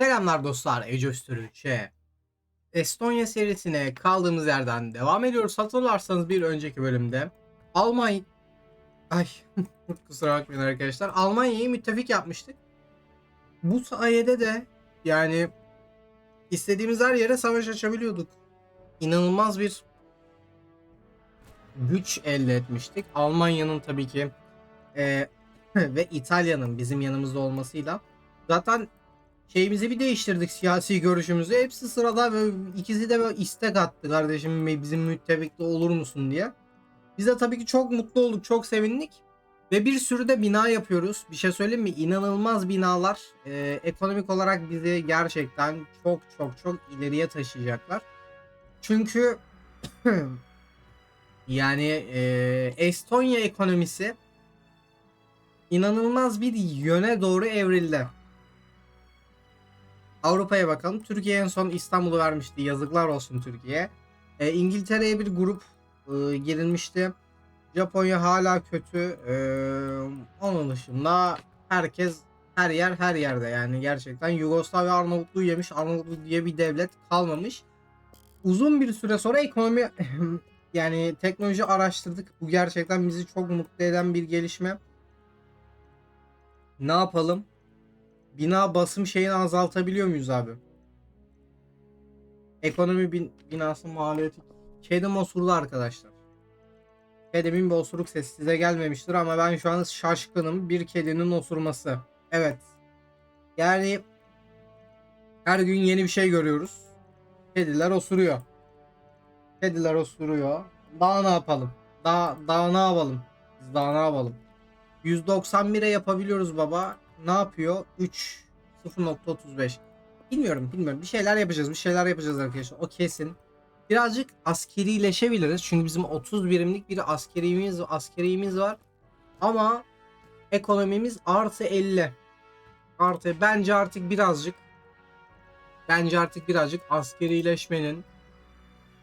Selamlar dostlar, Ece Öztürk'e. Estonya serisine kaldığımız yerden devam ediyoruz. Hatırlarsanız bir önceki bölümde Almanya... Ay kusura bakmayın arkadaşlar. Almanya'yı müttefik yapmıştık. Bu sayede de yani istediğimiz her yere savaş açabiliyorduk. İnanılmaz bir güç elde etmiştik. Almanya'nın tabii ki e, ve İtalya'nın bizim yanımızda olmasıyla zaten şeyimizi bir değiştirdik siyasi görüşümüzü. Hepsi sırada ve ikisi de böyle istek attı kardeşim bizim müttefikte olur musun diye. Biz de tabii ki çok mutlu olduk, çok sevindik. Ve bir sürü de bina yapıyoruz. Bir şey söyleyeyim mi? İnanılmaz binalar. Ee, ekonomik olarak bizi gerçekten çok çok çok ileriye taşıyacaklar. Çünkü yani e, Estonya ekonomisi inanılmaz bir yöne doğru evrildi. Avrupa'ya bakalım. Türkiye en son İstanbul'u vermişti. Yazıklar olsun Türkiye. E, İngiltere'ye bir grup e, girilmişti. Japonya hala kötü. E, onun dışında herkes her yer her yerde yani gerçekten Yugoslavya Arnavutluğu yemiş. Arnavutluk diye bir devlet kalmamış. Uzun bir süre sonra ekonomi yani teknoloji araştırdık. Bu gerçekten bizi çok mutlu eden bir gelişme. Ne yapalım? Bina basım şeyini azaltabiliyor muyuz abi? Ekonomi bin, binası maliyeti. Kedim osurdu arkadaşlar. Kedimin bir osuruk sesi size gelmemiştir ama ben şu an şaşkınım. Bir kedinin osurması. Evet. Yani her gün yeni bir şey görüyoruz. Kediler osuruyor. Kediler osuruyor. Daha ne yapalım? Daha, daha ne yapalım? Biz daha ne yapalım? 191'e yapabiliyoruz baba. Ne yapıyor? 3 0.35. Bilmiyorum bilmiyorum. Bir şeyler yapacağız. Bir şeyler yapacağız arkadaşlar. O kesin. Birazcık askerileşebiliriz. Çünkü bizim 30 birimlik bir askerimiz, askerimiz var. Ama ekonomimiz artı 50. Artı bence artık birazcık bence artık birazcık askerileşmenin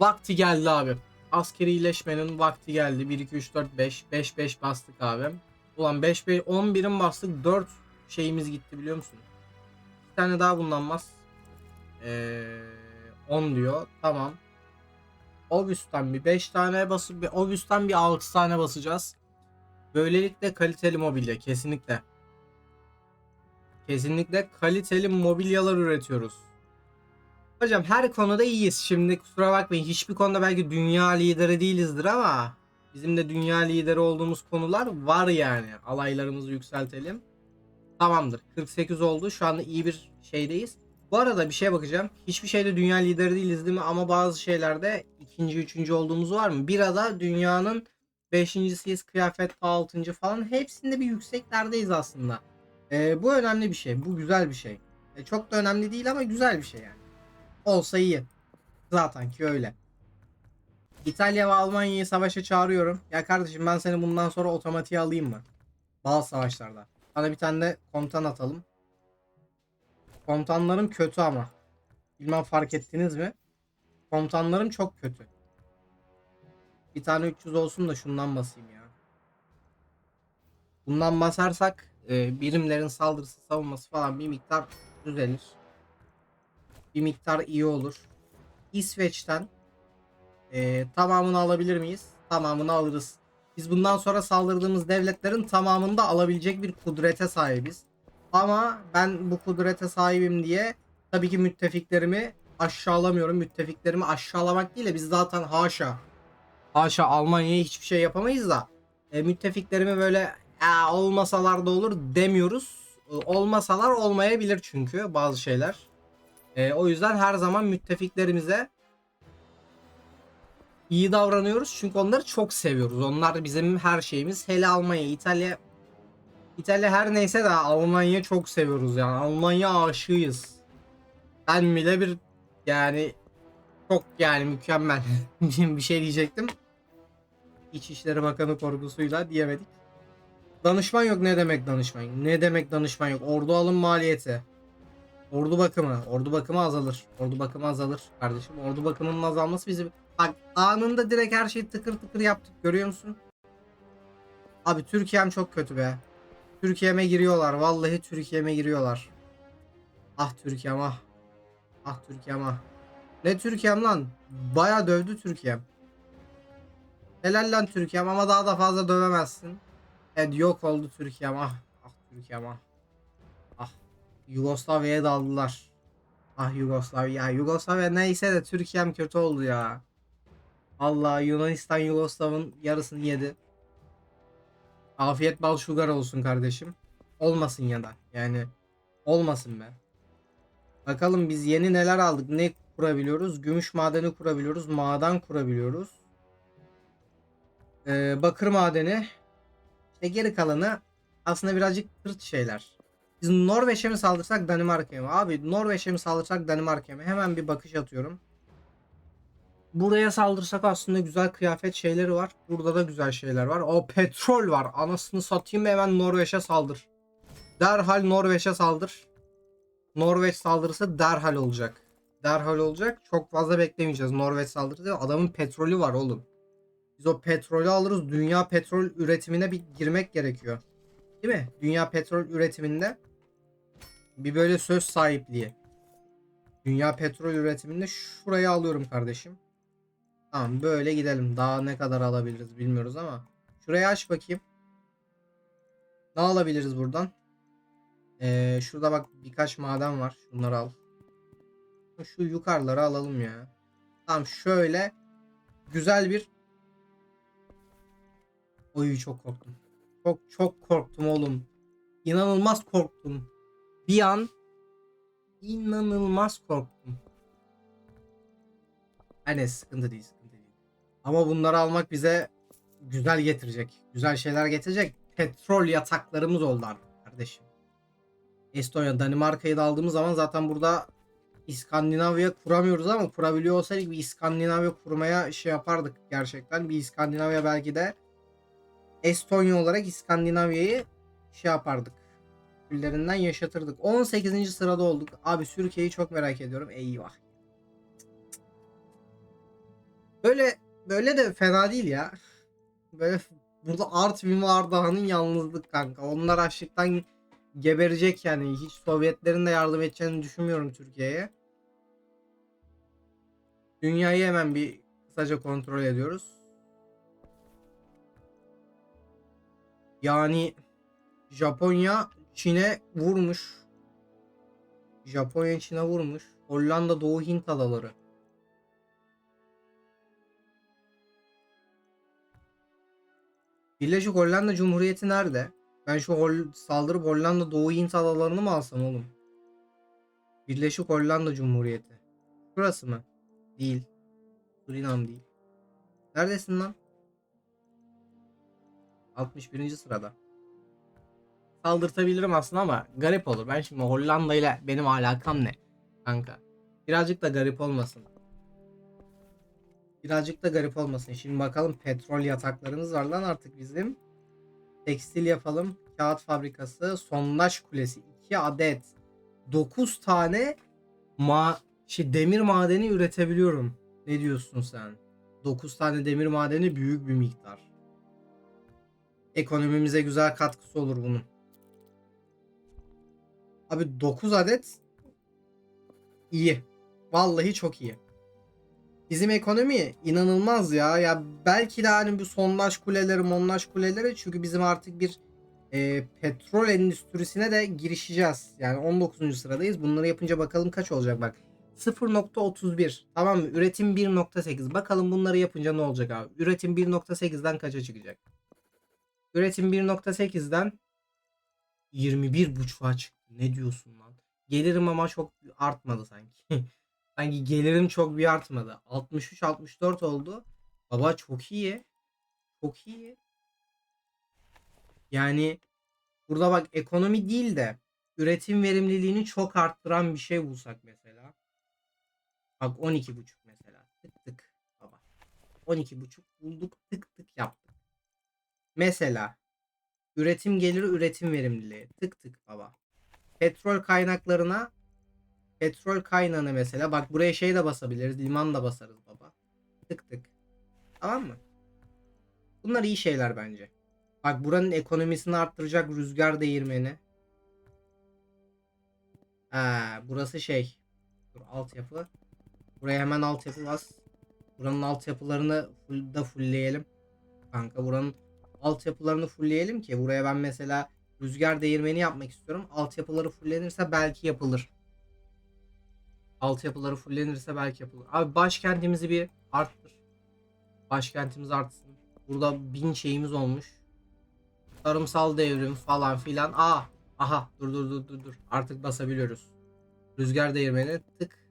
vakti geldi abi. Askerileşmenin vakti geldi. 1 2 3 4 5 5 5 bastık abi. Ulan 5 5 10 birim bastık 4 şeyimiz gitti biliyor musun? Bir tane daha bundan bas. Ee, 10 diyor. Tamam. Obüs'ten bir 5 tane basıp bir Obüs'ten bir 6 tane basacağız. Böylelikle kaliteli mobilya kesinlikle. Kesinlikle kaliteli mobilyalar üretiyoruz. Hocam her konuda iyiyiz. Şimdi kusura bakmayın hiçbir konuda belki dünya lideri değilizdir ama bizim de dünya lideri olduğumuz konular var yani. Alaylarımızı yükseltelim. Tamamdır. 48 oldu. Şu anda iyi bir şeydeyiz. Bu arada bir şeye bakacağım. Hiçbir şeyde dünya lideri değiliz değil mi? Ama bazı şeylerde ikinci, üçüncü olduğumuz var mı? Birada dünyanın beşincisiyiz. Kıyafette altıncı falan. Hepsinde bir yükseklerdeyiz aslında. Ee, bu önemli bir şey. Bu güzel bir şey. E, çok da önemli değil ama güzel bir şey yani. Olsa iyi. Zaten ki öyle. İtalya ve Almanya'yı savaşa çağırıyorum. Ya kardeşim ben seni bundan sonra otomatiğe alayım mı? Bazı savaşlarda. Bana bir tane de komutan atalım. Komutanlarım kötü ama. Bilmem fark ettiniz mi? Komutanlarım çok kötü. Bir tane 300 olsun da şundan basayım ya. Bundan basarsak e, birimlerin saldırısı savunması falan bir miktar düzelir. Bir miktar iyi olur. İsveç'ten e, tamamını alabilir miyiz? Tamamını alırız. Biz bundan sonra saldırdığımız devletlerin tamamını da alabilecek bir kudrete sahibiz. Ama ben bu kudrete sahibim diye tabii ki müttefiklerimi aşağılamıyorum. Müttefiklerimi aşağılamak değil de biz zaten haşa haşa Almanya'ya hiçbir şey yapamayız da e, müttefiklerimi böyle "Aa, olmasalar da olur demiyoruz. E, olmasalar olmayabilir çünkü bazı şeyler. E, o yüzden her zaman müttefiklerimize iyi davranıyoruz çünkü onları çok seviyoruz. Onlar bizim her şeyimiz. Hele Almanya, İtalya İtalya her neyse de Almanya çok seviyoruz yani. Almanya aşığıyız. Ben bile bir yani çok yani mükemmel bir şey diyecektim. İçişleri Bakanı korkusuyla diyemedik. Danışman yok ne demek danışman? Ne demek danışman yok? Ordu alım maliyeti. Ordu bakımı. Ordu bakımı azalır. Ordu bakımı azalır kardeşim. Ordu bakımının azalması bizi... Bak anında direkt her şeyi tıkır tıkır yaptık. Görüyor musun? Abi Türkiye'm çok kötü be. Türkiye'me giriyorlar. Vallahi Türkiye'me giriyorlar. Ah Türkiye'm ah. Ah Türkiye'm ah. Ne Türkiye'm lan? Baya dövdü Türkiye'm. Helal lan Türkiye'm ama daha da fazla dövemezsin. Evet yok oldu Türkiye'm ah. Ah Türkiye'm ah. Ah. Yugoslavya'ya daldılar. Ah Yugoslavya. Yugoslavya neyse de Türkiye'm kötü oldu ya. Allah Yunanistan Yugoslav'ın yarısını yedi. Afiyet bal şugar olsun kardeşim. Olmasın ya da. Yani olmasın be. Bakalım biz yeni neler aldık. Ne kurabiliyoruz? Gümüş madeni kurabiliyoruz. Maden kurabiliyoruz. Ee, bakır madeni. İşte geri kalanı aslında birazcık tırt şeyler. Biz Norveç'e mi saldırsak Danimarka'ya mı? Abi Norveç'e mi saldırsak Danimarka'ya mı? Hemen bir bakış atıyorum. Buraya saldırsak aslında güzel kıyafet şeyleri var. Burada da güzel şeyler var. O petrol var. Anasını satayım hemen Norveç'e saldır. Derhal Norveç'e saldır. Norveç saldırısı derhal olacak. Derhal olacak. Çok fazla beklemeyeceğiz Norveç saldırısı. Adamın petrolü var oğlum. Biz o petrolü alırız. Dünya petrol üretimine bir girmek gerekiyor. Değil mi? Dünya petrol üretiminde bir böyle söz sahipliği. Dünya petrol üretiminde şurayı alıyorum kardeşim. Tamam böyle gidelim. Daha ne kadar alabiliriz bilmiyoruz ama. Şurayı aç bakayım. Ne alabiliriz buradan? Ee, şurada bak birkaç maden var. Şunları al. Şu yukarıları alalım ya. Tamam şöyle güzel bir Oy çok korktum. Çok çok korktum oğlum. İnanılmaz korktum. Bir an inanılmaz korktum. Hani sıkıntı değil. Ama bunları almak bize güzel getirecek. Güzel şeyler getirecek. Petrol yataklarımız oldu artık kardeşim. Estonya, Danimarka'yı da aldığımız zaman zaten burada İskandinavya kuramıyoruz ama kurabiliyor olsaydık bir İskandinavya kurmaya şey yapardık gerçekten. Bir İskandinavya belki de Estonya olarak İskandinavya'yı şey yapardık. Küllerinden yaşatırdık. 18. sırada olduk. Abi Türkiye'yi çok merak ediyorum. Eyvah. Böyle böyle de fena değil ya. Böyle burada Artvin ve Ardahan'ın yalnızlık kanka. Onlar açlıktan geberecek yani. Hiç Sovyetlerin de yardım edeceğini düşünmüyorum Türkiye'ye. Dünyayı hemen bir kısaca kontrol ediyoruz. Yani Japonya Çin'e vurmuş. Japonya Çin'e vurmuş. Hollanda Doğu Hint adaları. Birleşik Hollanda Cumhuriyeti nerede? Ben şu Hol saldırıp Hollanda Doğu Hint adalarını mı alsam oğlum? Birleşik Hollanda Cumhuriyeti. Şurası mı? Değil. Surinam değil. Neredesin lan? 61. sırada. Saldırtabilirim aslında ama garip olur. Ben şimdi Hollanda ile benim alakam ne? Kanka. Birazcık da garip olmasın. Birazcık da garip olmasın. Şimdi bakalım petrol yataklarımız var lan artık bizim. Tekstil yapalım. Kağıt fabrikası. Sondaj kulesi. 2 adet. 9 tane ma şey, demir madeni üretebiliyorum. Ne diyorsun sen? 9 tane demir madeni büyük bir miktar. Ekonomimize güzel katkısı olur bunun. Abi 9 adet iyi. Vallahi çok iyi. Bizim ekonomi inanılmaz ya. Ya belki de hani bu sondaj kuleleri, montaj kuleleri çünkü bizim artık bir e, petrol endüstrisine de girişeceğiz. Yani 19. sıradayız. Bunları yapınca bakalım kaç olacak bak. 0.31 tamam mı? Üretim 1.8. Bakalım bunları yapınca ne olacak abi? Üretim 1.8'den kaça çıkacak? Üretim 1.8'den 21.5'a çıktı. Ne diyorsun lan? Gelirim ama çok artmadı sanki. sanki gelirim çok bir artmadı. 63-64 oldu. Baba çok iyi. Çok iyi. Yani burada bak ekonomi değil de üretim verimliliğini çok arttıran bir şey bulsak mesela. Bak 12.5 mesela. Tık tık baba. 12.5 bulduk tık tık yaptık. Mesela üretim geliri üretim verimliliği. Tık tık baba. Petrol kaynaklarına petrol kaynağını mesela bak buraya şey de basabiliriz. Liman da basarız baba. Tık tık. Tamam mı? Bunlar iyi şeyler bence. Bak buranın ekonomisini arttıracak rüzgar değirmeni. Ha, burası şey. Dur altyapı. Buraya hemen altyapı bas. Buranın altyapılarını full da fullleyelim. Kanka buranın altyapılarını fullleyelim ki buraya ben mesela rüzgar değirmeni yapmak istiyorum. Altyapıları fullenirse belki yapılır. Altyapıları fullenirse belki yapılır. Abi başkentimizi bir arttır. Başkentimiz artsın. Burada bin şeyimiz olmuş. Tarımsal devrim falan filan. Aa, aha dur dur dur dur dur. Artık basabiliyoruz. Rüzgar değirmeni tık.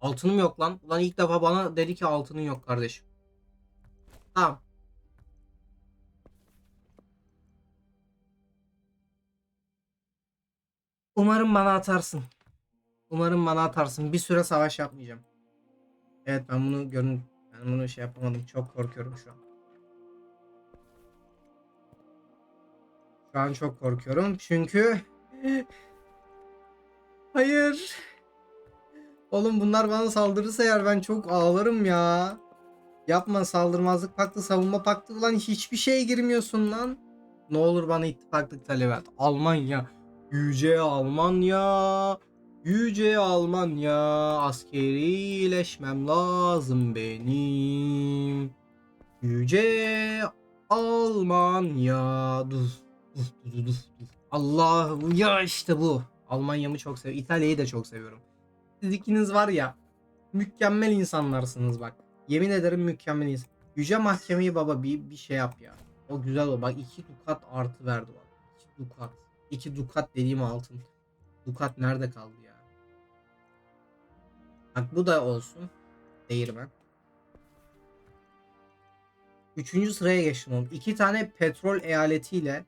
Altınım yok lan. Ulan ilk defa bana dedi ki altının yok kardeşim. Tamam. Umarım bana atarsın. Umarım bana atarsın. Bir süre savaş yapmayacağım. Evet ben bunu görün ben bunu şey yapamadım. Çok korkuyorum şu an. Şu an çok korkuyorum çünkü Hayır. Oğlum bunlar bana saldırırsa eğer ben çok ağlarım ya. Yapma saldırmazlık paktı, savunma paktı ulan hiçbir şeye girmiyorsun lan. Ne olur bana ittifaklık talep et. Almanya. Yüce Almanya. Yüce Almanya. Askerileşmem lazım benim. Yüce Almanya. Dur, dur, dur, dur. Allah ya işte bu. Almanya'mı çok seviyorum. İtalya'yı da çok seviyorum. Siz ikiniz var ya mükemmel insanlarsınız bak. Yemin ederim mükemmel insan. Yüce Mahkemeyi baba bir, bir şey yap ya. O güzel o. Bak iki dukat artı verdi bak. İki dukat. İki dukat dediğim altın. Dukat nerede kaldı ya? Bak bu da olsun. Değirmen. Üçüncü sıraya geçtim oğlum. İki tane petrol eyaletiyle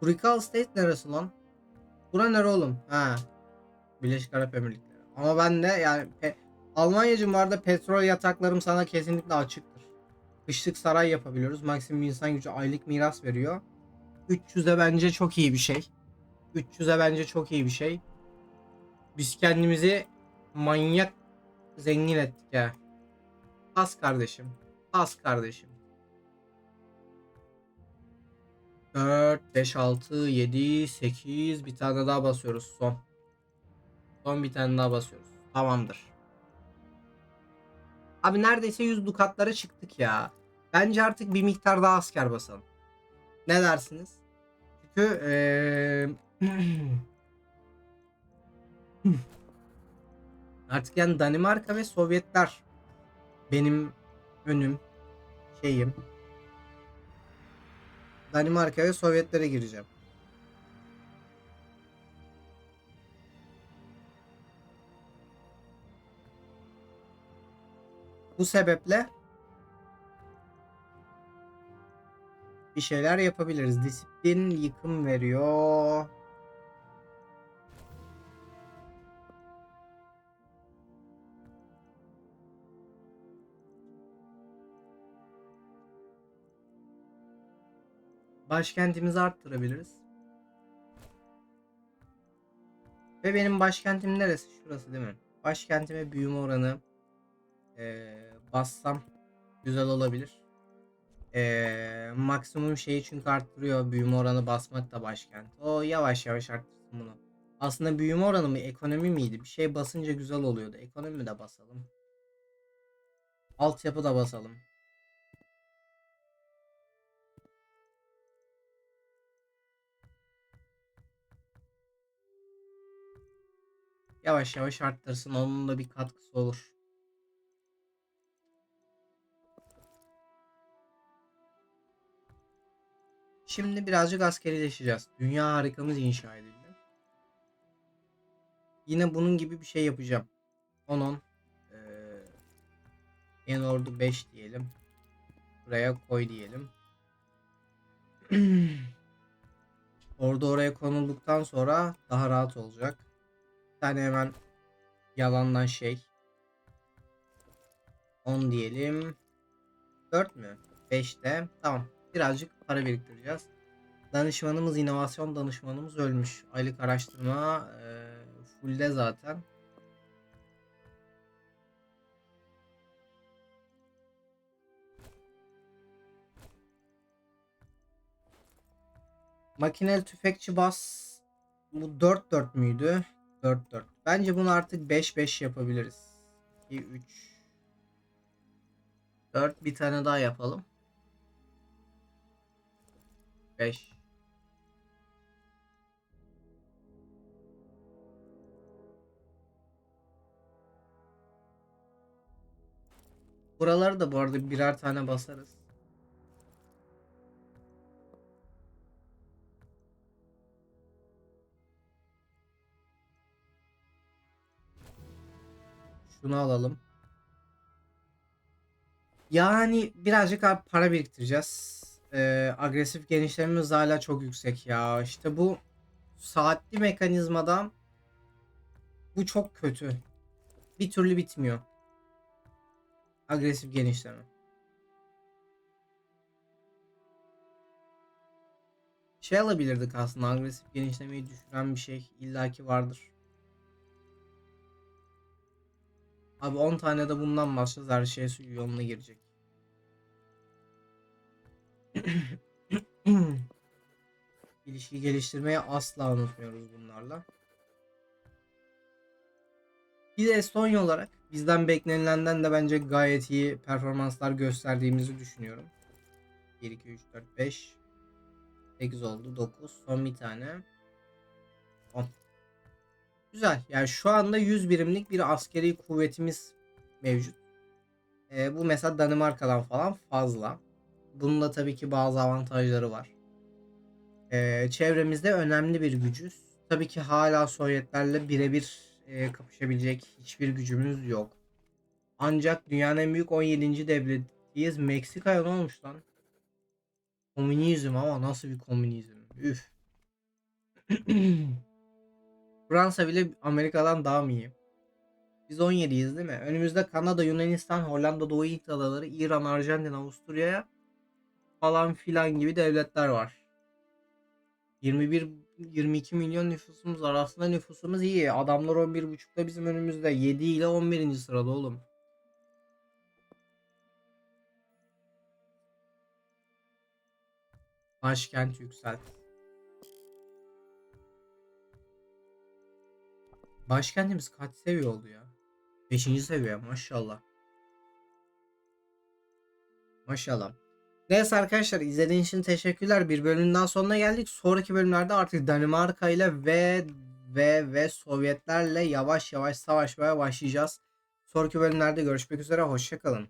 Kurikal State neresi lan? Bura nere oğlum? Ha. Birleşik Arap Emirlikleri. Ama ben de yani Almanyacım var da petrol yataklarım sana kesinlikle açıktır. Kışlık saray yapabiliyoruz. Maksimum insan gücü aylık miras veriyor. 300'e bence çok iyi bir şey. 300'e bence çok iyi bir şey. Biz kendimizi manyak zengin ettik ya. Az kardeşim. Az kardeşim. 4, 5, 6, 7, 8 bir tane daha basıyoruz son. Son bir tane daha basıyoruz. Tamamdır. Abi neredeyse 100 dukatlara çıktık ya. Bence artık bir miktar daha asker basalım. Ne dersiniz? Çünkü eee, artık yani Danimarka ve Sovyetler benim önüm şeyim. Danimarka ve Sovyetlere gireceğim. Bu sebeple bir şeyler yapabiliriz. Disiplin yıkım veriyor. Başkentimizi arttırabiliriz. Ve benim başkentim neresi? Şurası değil mi? Başkentime büyüme oranı eee, bassam güzel olabilir. Eee, maksimum şeyi çünkü arttırıyor. Büyüme oranı basmak da başkent. O yavaş yavaş arttırsın bunu. Aslında büyüme oranı mı ekonomi miydi? Bir şey basınca güzel oluyordu. Ekonomi de basalım. Altyapı da basalım. Yavaş yavaş arttırsın. Onun da bir katkısı olur. Şimdi birazcık askerileşeceğiz. Dünya harikamız inşa edildi. Yine bunun gibi bir şey yapacağım. 10-10. Ee, en ordu 5 diyelim. Buraya koy diyelim. Orada oraya konulduktan sonra daha rahat olacak. Tane hemen yalandan şey. 10 diyelim. 4 mü? 5 de. Tamam. Birazcık para biriktireceğiz. Danışmanımız, inovasyon danışmanımız ölmüş. Aylık araştırma e, fullde zaten. Makinel tüfekçi bas. Bu 4-4 müydü? 4-4. Bence bunu artık 5-5 yapabiliriz. 2, 3, 4 bir tane daha yapalım. 5. Buraları da bu arada birer tane basarız. Şunu alalım. Yani birazcık abi para biriktireceğiz. Ee, agresif genişlememiz hala çok yüksek ya. İşte bu saatli mekanizmadan bu çok kötü. Bir türlü bitmiyor. Agresif genişleme. Şey alabilirdik aslında agresif genişlemeyi düşüren bir şey illaki vardır. Abi 10 tane de bundan başlayacağız her şey su yoluna girecek. İlişki geliştirmeyi asla unutmuyoruz bunlarla. Bir de Estonya olarak bizden beklenilenden de bence gayet iyi performanslar gösterdiğimizi düşünüyorum. 1, 2, 3, 4, 5 8 oldu 9 son bir tane 10 Güzel yani şu anda 100 birimlik bir askeri kuvvetimiz mevcut. Ee, bu mesela Danimarka'dan falan fazla. Bunun da tabii ki bazı avantajları var. Ee, çevremizde önemli bir gücüz. Tabii ki hala Sovyetlerle birebir e, kapışabilecek hiçbir gücümüz yok. Ancak dünyanın en büyük 17. devletiyiz. Meksika'ya ne olmuş lan? Komünizm ama nasıl bir komünizm? Üf. Fransa bile Amerika'dan daha mı iyi? Biz 17'yiz değil mi? Önümüzde Kanada, Yunanistan, Hollanda, Doğu adaları, İran, Arjantin, Avusturya'ya falan filan gibi devletler var. 21 22 milyon nüfusumuz var. Aslında nüfusumuz iyi. Adamlar 11.5'da bizim önümüzde. 7 ile 11. sırada oğlum. Başkent yükselt. Başkentimiz kaç seviye oldu ya? 5. seviye maşallah. Maşallah. Neyse arkadaşlar izlediğiniz için teşekkürler. Bir bölümün daha sonuna geldik. Sonraki bölümlerde artık Danimarka ile ve ve ve Sovyetlerle yavaş yavaş savaşmaya başlayacağız. Sonraki bölümlerde görüşmek üzere. Hoşçakalın.